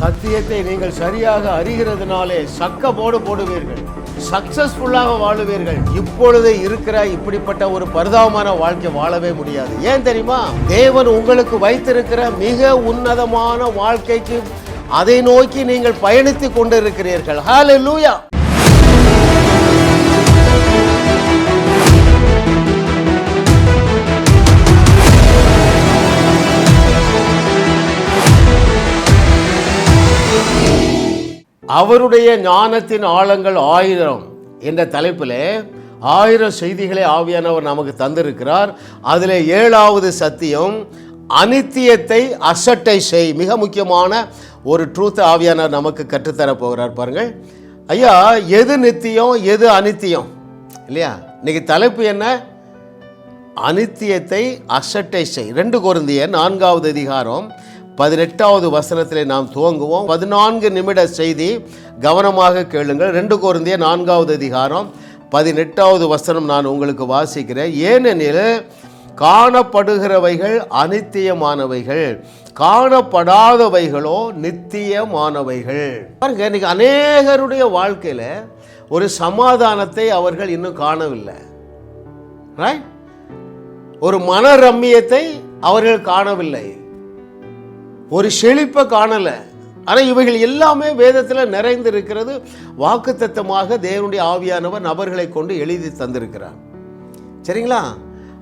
சத்தியத்தை நீங்கள் சரியாக அறிகிறதுனாலே சக்க போடு போடுவீர்கள். சக்சஸ்ஃபுல்லாக வாழுவீர்கள். இப்பொழுது இருக்கிற இப்படிப்பட்ட ஒரு பரிதாபமான வாழ்க்கை வாழவே முடியாது. ஏன் தெரியுமா? தேவன் உங்களுக்கு வைத்திருக்கிற மிக உன்னதமான வாழ்க்கைக்கு அதை நோக்கி நீங்கள் பயணித்துக் கொண்டிருக்கிறீர்கள். லூயா அவருடைய ஞானத்தின் ஆழங்கள் ஆயிரம் என்ற தலைப்பில் ஆயிரம் செய்திகளை ஆவியானவர் நமக்கு தந்திருக்கிறார். அதில் ஏழாவது சத்தியம் அனித்தியத்தை அசட்டை செய். மிக முக்கியமான ஒரு ட்ரூத் ஆவியானவர் நமக்கு கற்றுத்தர போகிறார் பாருங்கள். ஐயா எது நித்தியம் எது அனித்தியம்? இல்லையா? இன்னைக்கு தலைப்பு என்ன? அனித்தியத்தை அசட்டை செய். ரெண்டு குருந்திய நான்காவது அதிகாரம் பதினெட்டாவது வசனத்திலே நாம் துவங்குவோம். பதினான்கு நிமிட செய்தி கவனமாக கேளுங்கள். ரெண்டு கொருந்திய நான்காவது அதிகாரம் பதினெட்டாவது வசனம் நான் உங்களுக்கு வாசிக்கிறேன். ஏனெனில் காணப்படுகிறவைகள் அனித்தியமானவைகள் காணப்படாதவைகளோ நித்தியமானவைகள். பாருங்க இன்னைக்கு அநேகருடைய வாழ்க்கையில் ஒரு சமாதானத்தை அவர்கள் இன்னும் காணவில்லை. ரைட் ஒரு மன ரம்மியத்தை அவர்கள் காணவில்லை. ஒரு செழிப்பை காணலை. ஆனால் இவைகள் எல்லாமே வேதத்தில் நிறைந்திருக்கிறது. வாக்குத்தத்தமாக தேவனுடைய ஆவியானவர் நபர்களை கொண்டு எழுதி தந்திருக்கிறார். சரிங்களா?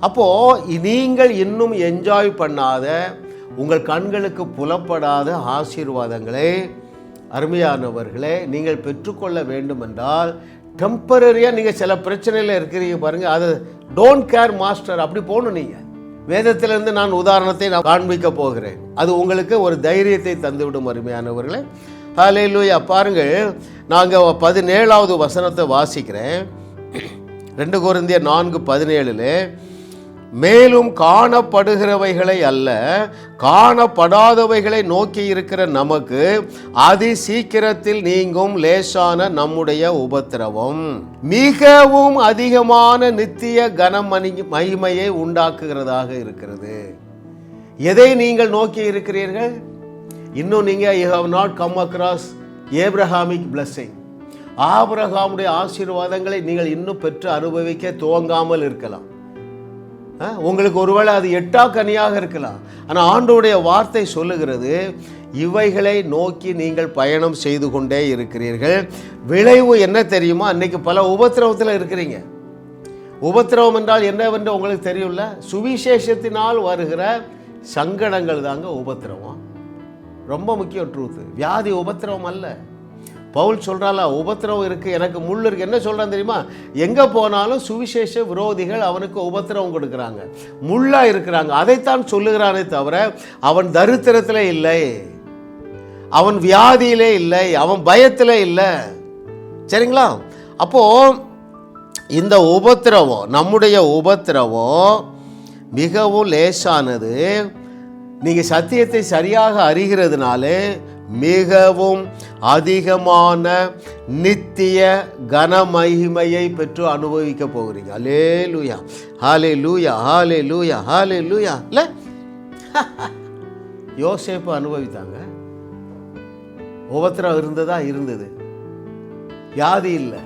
அப்போது நீங்கள் இன்னும் என்ஜாய் பண்ணாத உங்கள் கண்களுக்கு புலப்படாத ஆசீர்வாதங்களை அருமையானவர்களே நீங்கள் பெற்றுக்கொள்ள வேண்டுமென்றால் டெம்பரரியாக நீங்கள் சில பிரச்சனையில் இருக்கிறீங்க பாருங்கள் அது டோன்ட் கேர் மாஸ்டர் அப்படி போகணும் நீங்கள் வேதத்திலிருந்து நான் உதாரணத்தை நான் காண்பிக்க போகிறேன். அது உங்களுக்கு ஒரு தைரியத்தை தந்துவிடும் அருமையானவர்களே. ஹalleluya. பாருங்கள் நாங்கள் பதினேழாவது வசனத்தை வாசிக்கிறேன். ரெண்டு குருந்திய நான்கு பதினேழுல மேலும் காணப்படுகிறவைகளை அல்ல காணப்படாதவைகளை நோக்கி இருக்கிற நமக்கு அதி சீக்கிரத்தில் நீங்கும் லேசான நம்முடைய உபத்திரவம். மிகவும் அதிகமான நித்திய கனமணி மகிமையை உண்டாக்குகிறதாக இருக்கிறது. எதை நீங்கள் நோக்கி இருக்கிறீர்கள்? இன்னும் நீங்கள் you have not come across Abrahamic blessing ஆபிரகாமுடைய ஆசீர்வாதங்களை நீங்கள் இன்னும் பெற்று அனுபவிக்க துவங்காமல் இருக்கலாம். உங்களுக்கு ஒருவேளை அது எட்டா கனியாக இருக்கலாம். ஆனால் ஆண்டோடைய வார்த்தை சொல்லுகிறது இவைகளை நோக்கி நீங்கள் பயணம் செய்து கொண்டே இருக்கிறீர்கள். விளைவு என்ன தெரியுமா? அன்னைக்கு பல உபத்திரவத்தில் இருக்கிறீங்க. உபத்திரவம் என்றால் என்னவென்று உங்களுக்கு தெரியும்ல? சுவிசேஷத்தினால் வருகிற சங்கடங்கள் தாங்க உபத்திரவம். ரொம்ப முக்கிய ட்ரூத்து வியாதி உபத்திரவம் அல்ல. பவுல் சொல்கிறாளா உபத்திரவம் இருக்குது எனக்கு முள் இருக்குது என்ன சொல்கிறான் தெரியுமா? எங்கே போனாலும் சுவிசேஷ விரோதிகள் அவனுக்கு உபத்திரவம் கொடுக்குறாங்க. முள்ளாக இருக்கிறாங்க. அதைத்தான் சொல்லுகிறானே தவிர அவன் தரித்திரத்தில் இல்லை. அவன் வியாதியிலே இல்லை. அவன் பயத்தில் இல்லை. சரிங்களா? அப்போது இந்த உபத்திரவம் நம்முடைய உபத்திரவம் மிகவும் லேசானது. நீங்கள் சத்தியத்தை சரியாக அறிகிறதுனாலே மிகவும் அதிகமான நித்திய கனமகிமையை பெற்று அனுபவிக்க போகிறீங்க. அலே லூயா ஹாலே லூயா ஹாலே லூயா ஹாலே லூயா இல்லை யோசேப்பு அனுபவித்தாங்க. உபத்திரம் இருந்ததா? இருந்தது. வியாதி இல்லை.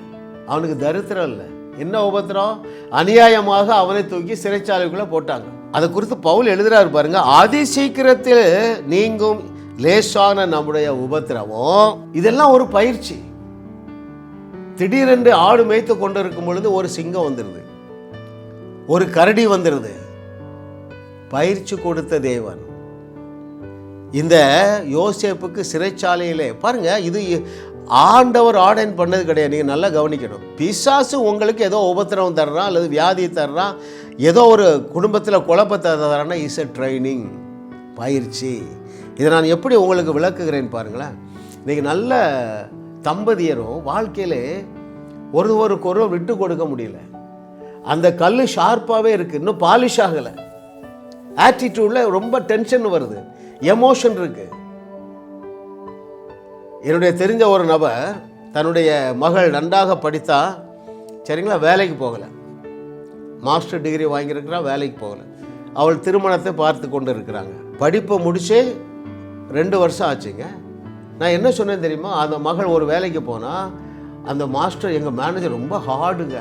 அவனுக்கு தரித்திரம் இல்லை. என்ன உபத்திரம்? அநியாயமாக அவனை தூக்கி சிறைச்சாலைக்குள்ளே போட்டாங்க. அதை குறித்து பவுல் எழுதுறாரு பாருங்க. அதி சீக்கிரத்தில் நீங்கும் லேசான நம்முடைய உபத்திரவம். இதெல்லாம் ஒரு பயிற்சி. திடீரென்று ஆடு மேய்த்து கொண்டு இருக்கும் பொழுது ஒரு சிங்கம் வந்துடுது ஒரு கரடி வந்துடுது பயிற்சி கொடுத்த தேவன். இந்த யோசேப்புக்கு சிறைச்சாலையிலே பாருங்க இது ஆண்டவர் ஆர்டன் பண்ணது கிடையாது. நீங்கள் நல்லா கவனிக்கணும். பிசாசு உங்களுக்கு ஏதோ உபத்திரவம் தர்றான் அல்லது வியாதி தர்றான் ஏதோ ஒரு குடும்பத்தில் குழப்பத்தை தர்றான்னா இஸ் எ ட்ரைனிங் பயிற்சி. இதை நான் எப்படி உங்களுக்கு விளக்குகிறேன் பாருங்களேன். இன்றைக்கி நல்ல தம்பதியரும் வாழ்க்கையிலே ஒருவருக்கு ஒருவர் விட்டு கொடுக்க முடியல. அந்த கல் ஷார்ப்பாகவே இருக்குது இன்னும் பாலிஷ் ஆகலை. ஆட்டிடியூடில் ரொம்ப டென்ஷன் வருது. எமோஷன் இருக்குது என்னுடைய தெரிஞ்ச ஒரு நபர் தன்னுடைய மகள் நன்றாக படித்தா சரிங்களா வேலைக்கு போகலை. மாஸ்டர் டிகிரி வாங்கியிருக்கிறா வேலைக்கு போகலை. அவள் திருமணத்தை பார்த்து கொண்டு இருக்கிறாங்க படிப்பை முடிச்சு ரெண்டு வருஷம் ஆச்சுங்க. நான் என்ன சொன்னேன் தெரியுமா? அந்த மகள் ஒரு வேலைக்கு போனால் அந்த மாஸ்டர் எங்கள் மேனேஜர் ரொம்ப ஹார்டுங்க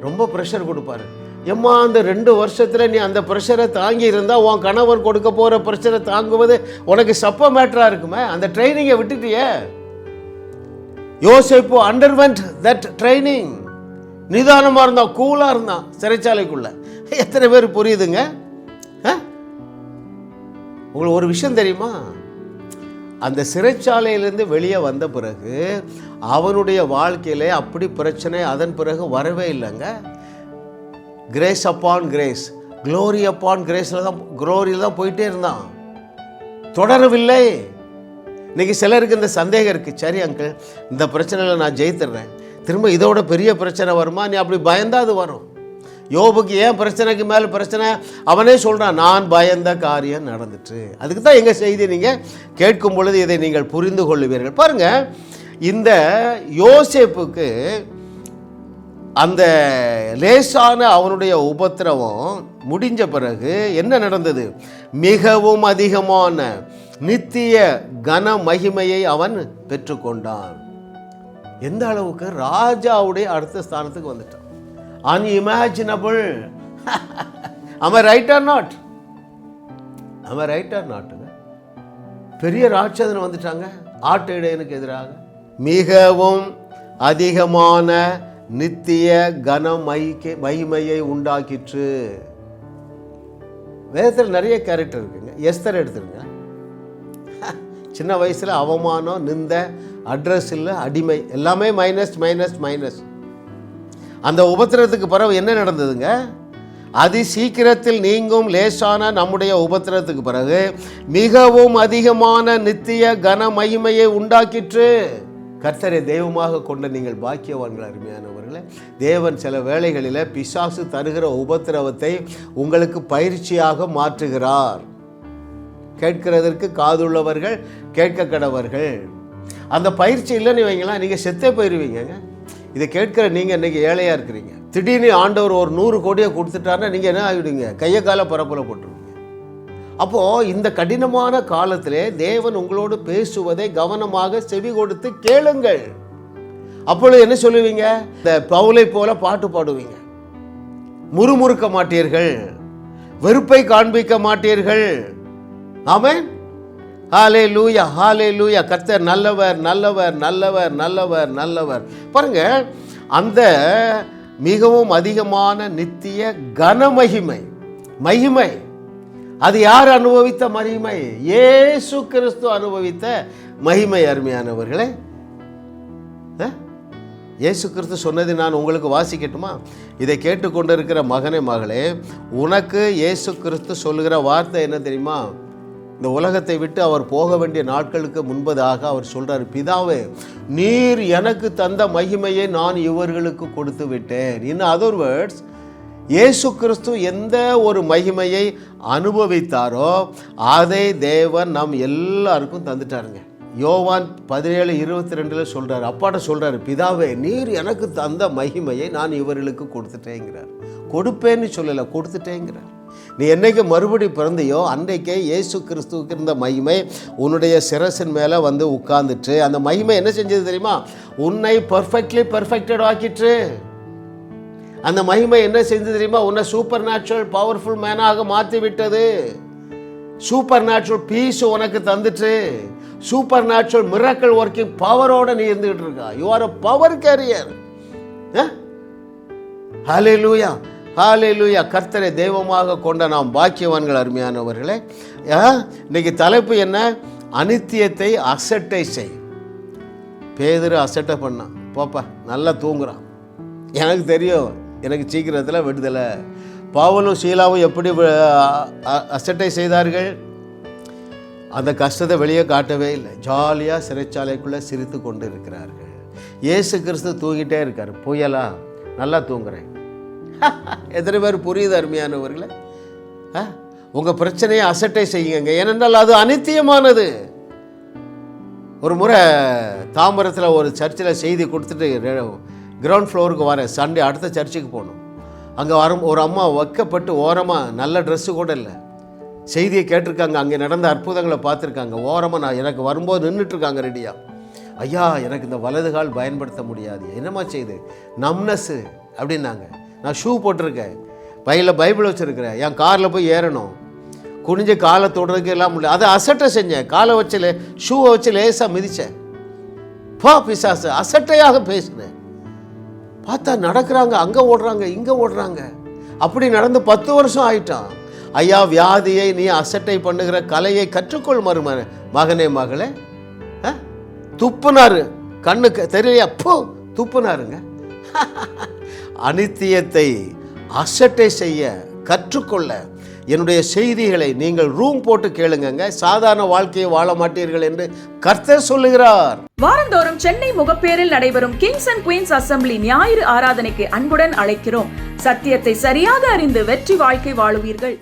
ரொம்ப ப்ரெஷர் கொடுப்பாரு. எம்மா அந்த ரெண்டு வருஷத்தில் நீ அந்த ப்ரெஷரை தாங்கி இருந்தால் உன் கணவர் கொடுக்க போகிற ப்ரெஷரை தாங்குவது உனக்கு சப்ப மேட்டராக இருக்குமே? அந்த ட்ரைனிங்கை விட்டுட்டியே. யோசிப்பு அண்டர்வென்ட் தட் ட்ரைனிங் நிதானமாக இருந்தான் கூலாக இருந்தான் சிறைச்சாலைக்குள்ளே. எத்தனை பேர் புரியுதுங்க? ஆ? உங்களுக்கு ஒரு விஷயம் தெரியுமா? அந்த சிறைச்சாலையிலேருந்து வெளியே வந்த பிறகு அவனுடைய வாழ்க்கையிலே அப்படி பிரச்சனை அதன் பிறகு வரவே இல்லைங்க. Grace upon grace glory upon கிரேஸில் தான் க்ளோரியில் தான் போயிட்டே இருந்தான். தொடரவில்லை. இன்னைக்கு சிலருக்கு இந்த சந்தேகம் இருக்குது சரி அங்கிள் இந்த பிரச்சனையில் நான் ஜெயித்துடுறேன். திரும்ப இதோட பெரிய பிரச்சனை வருமா? நீ அப்படி பயந்தா அது வரும். யோபுக்கு ஏன் பிரச்சனைக்கு மேலே பிரச்சனை? அவனே சொல்கிறான் நான் பயந்த காரியம் நடந்துட்டு அதுக்கு தான் எங்கள் செய்தி நீங்கள் கேட்கும் பொழுது இதை நீங்கள் புரிந்து கொள்ளுவீர்கள். பாருங்கள் இந்த யோசேப்புக்கு அந்த லேசான அவனுடைய உபத்திரவம் முடிஞ்ச பிறகு என்ன நடந்தது? மிகவும் அதிகமான நித்திய கன மகிமையை அவன் பெற்றுக்கொண்டான். எந்த அளவுக்கு? ராஜாவுடைய அடுத்த ஸ்தானத்துக்கு வந்துட்டான். அன்இமேஜினபிள் அவன் ரைட் ஆர் நாட் அவன் ரைட் ஆர் நாட்டுங்க பெரிய ராட்சதன் வந்துட்டாங்க. ஆட்டு இடையனுக்கு எதிராக. மிகவும் அதிகமான நித்திய கன மைக்கு மகிமையை உண்டாக்கிற்று. வேதத்தில் நிறைய கேரக்டர் இருக்குங்க. எஸ்தர் எடுத்துருங்க. சின்ன வயசில் அவமானம் நிந்த அட்ரஸ் இல்லை அடிமை எல்லாமே மைனஸ் மைனஸ் மைனஸ் அந்த உபத்திரத்துக்கு பிறகு என்ன நடந்ததுங்க? அதி சீக்கிரத்தில் நீங்கும் லேசான நம்முடைய உபத்திரத்துக்கு பிறகு மிகவும் அதிகமான நித்திய கன மகிமையை உண்டாக்கிற்று. கர்த்தரை தெய்வமாக கொண்ட நீங்கள் பாக்கியவான்கள் அருமையானவர்களே. தேவன் சில வேளைகளில் பிசாசு தருகிற உபத்திரவத்தை உங்களுக்கு பயிற்சியாக மாற்றுகிறார். கேட்கிறதற்கு காதுள்ளவர்கள் கேட்க கடவர்கள் அந்த பயிற்சி இல்லைன்னு வைங்களா நீங்கள் செத்தே போயிடுவீங்கங்க இதை கேட்கிற நீங்கள் இன்றைக்கி ஏழையாக இருக்கிறீங்க. திடீர்னு ஆண்டவர் ஒரு நூறு கோடியை கொடுத்துட்டாருன்னா நீங்கள் என்ன ஆகிடுங்க கையை கால பரப்பில் போட்டுருவீங்க. அப்போது இந்த கடினமான காலத்திலே தேவன் உங்களோடு பேசுவதை கவனமாக செவி கொடுத்து கேளுங்கள். அப்பொழுது என்ன சொல்லுவீங்க? இந்த பவுலை போல பாட்டு பாடுவீங்க. முறுமுறுக்க மாட்டீர்கள். வெறுப்பை காண்பிக்க மாட்டீர்கள். ஆமாம் ஹாலே லூயா ஹாலே லூயா கர்த்தர் நல்லவர் நல்லவர் நல்லவர் நல்லவர் நல்லவர். பாருங்க அந்த மிகவும் அதிகமான நித்திய கனமகிமை மகிமை அது யார் அனுபவித்த மகிமை? ஏசு கிறிஸ்து அனுபவித்த மகிமை அருமையானவர்களே. இயேசு கிறிஸ்து சொன்னது நான் உங்களுக்கு வாசிக்கட்டுமா? இதை கேட்டுக்கொண்டிருக்கிற மகனே மகளே உனக்கு இயேசு கிறிஸ்து சொல்லுகிற வார்த்தை என்ன தெரியுமா? இந்த உலகத்தை விட்டு அவர் போக வேண்டிய நாட்களுக்கு முன்பதாக அவர் சொல்றார் பிதாவே நீர் எனக்கு தந்த மகிமையை நான் இவர்களுக்கு கொடுத்து விட்டேன். இன் அதர் வேர்ட்ஸ் இயேசு கிறிஸ்து எந்த ஒரு மகிமையை அனுபவித்தாரோ அதை தேவன் நம் எல்லாருக்கும் தந்துட்டாருங்க. யோவான் பதினேழு இருபத்தி ரெண்டில் சொல்கிறார் அப்பாட்ட சொல்கிறார் பிதாவே நீர் எனக்கு தந்த மகிமையை நான் இவர்களுக்கு கொடுத்துட்டேங்கிறார். கொடுப்பேன்னு சொல்லலை கொடுத்துட்டேங்கிறார். நீ என்னைக்கு மறுபடி பிறந்தையோ அன்றைக்கே இயேசு கிறிஸ்துவுக்கு இருந்த மகிமை உன்னுடைய சிரசின் மேலே வந்து உட்கார்ந்துட்டு அந்த மகிமை என்ன செஞ்சது தெரியுமா? உன்னை பர்ஃபெக்ட்லி பர்ஃபெக்டட் ஆக்கிட்டு. அந்த மகிமை என்ன செஞ்சது தெரியுமா? உன்னை சூப்பர் நேச்சுரல் பவர்ஃபுல் மேனாக மாற்றி விட்டது சூப்பர் நேச்சுரல் பீஸ் உனக்கு தந்துட்டு சூப்பர் நேச்சுரல் மிரக்கல் ஒர்க்கிங் பவரோட நீ இருந்துகிட்டு இருக்கா. You are a power carrier hallelujah hallelujah. கர்த்தரை தெய்வமாக கொண்ட நாம் பாக்கியவான்கள் அருமையானவர்களே. ஆ, இன்னைக்கு தலைப்பு என்ன? அனித்தியத்தை அசட்டை செய். பேதர் அசட்டை பண்ணான் போப்பா நல்லா தூங்குறான். எனக்கு தெரியும் எனக்கு சீக்கிரத்தில் விடுதலை. பாவலும் ஷீலாவும் எப்படி அசட்டை செய்தார்கள்? அந்த கஷ்டத்தை வெளியே காட்டவே இல்லை. ஜாலியாக சிறைச்சாலைக்குள்ளே சிரித்து கொண்டு இருக்கிறார்கள் இயேசு கிறிஸ்து தூங்கிட்டே இருக்கார். புயலா? நல்லா தூங்குறேன். எத்தனை பேர் புரியுது அருமையானவர்களே? உங்கள் பிரச்சனையை அசட்டை செய்யுங்க. ஏனென்றால் அது அனித்தியமானது. ஒரு முறை தாம்பரத்தில் ஒரு சர்ச்சில் செய்தி கொடுத்துட்டு கிரவுண்ட் ஃப்ளோருக்கு வரேன். சண்டே அடுத்த சர்ச்சுக்கு போகணும். அங்கே வரும் ஒரு அம்மா வைக்கப்பட்டு ஓரமாக நல்ல ட்ரெஸ்ஸு கூட இல்லை. செய்தியை கேட்டிருக்காங்க. அங்கே நடந்த அற்புதங்களை பார்த்துருக்காங்க. ஓரமாக நான் எனக்கு வரும்போது நின்றுட்டுருக்காங்க ரெடியாக ரெடியா. ஐயா எனக்கு இந்த வலது கால் பயன்படுத்த முடியாது. என்னம்மா செய்து? நம்னஸ்ஸு அப்படின்னாங்க. நான் ஷூ போட்டிருக்கேன். பையில் பைபிள் வச்சுருக்கிறேன். என் காரில் போய் ஏறணும். குனிஞ்சு காலை தொடுறதுக்கு எல்லாம் முடியல. அதை அசட்டை செஞ்சேன். காலை வச்சு லே ஷூவை வச்சு லேசாக மிதித்தேன் பா பிசாசு. அசட்டையாக பேசினேன். பார்த்தா நடக்கிறாங்க. அங்கே ஓடுறாங்க இங்கே ஓடுறாங்க. அப்படி நடந்து பத்து வருஷம் ஆயிட்டான். ஐயா வியாதியை நீ அசட்டை பண்ணுகிற கலையை கற்றுக்கொள் மருமன மகனே மகளே. ஆ? துப்புனாரு. கண்ணுக்கு தெரியலையா? போ துப்புனாருங்க. அனித்தியத்தை அசட்டை செய்ய கற்றுக்கொள்ள என்னுடைய செய்திகளை நீங்கள் ரூம் போட்டு கேளுங்கங்க. சாதாரண வாழ்க்கையை வாழ மாட்டீர்கள் என்று கர்த்தர் சொல்லுகிறார். வாரந்தோறும் சென்னை முகப்பேரில் நடைபெறும் கிங்ஸ் அண்ட் குயின்ஸ் அசெம்பிளி ஞாயிறு ஆராதனைக்கு அன்புடன் அழைக்கிறோம். சத்தியத்தை சரியாக அறிந்து வெற்றி வாழ்க்கை வாழுவீர்கள்.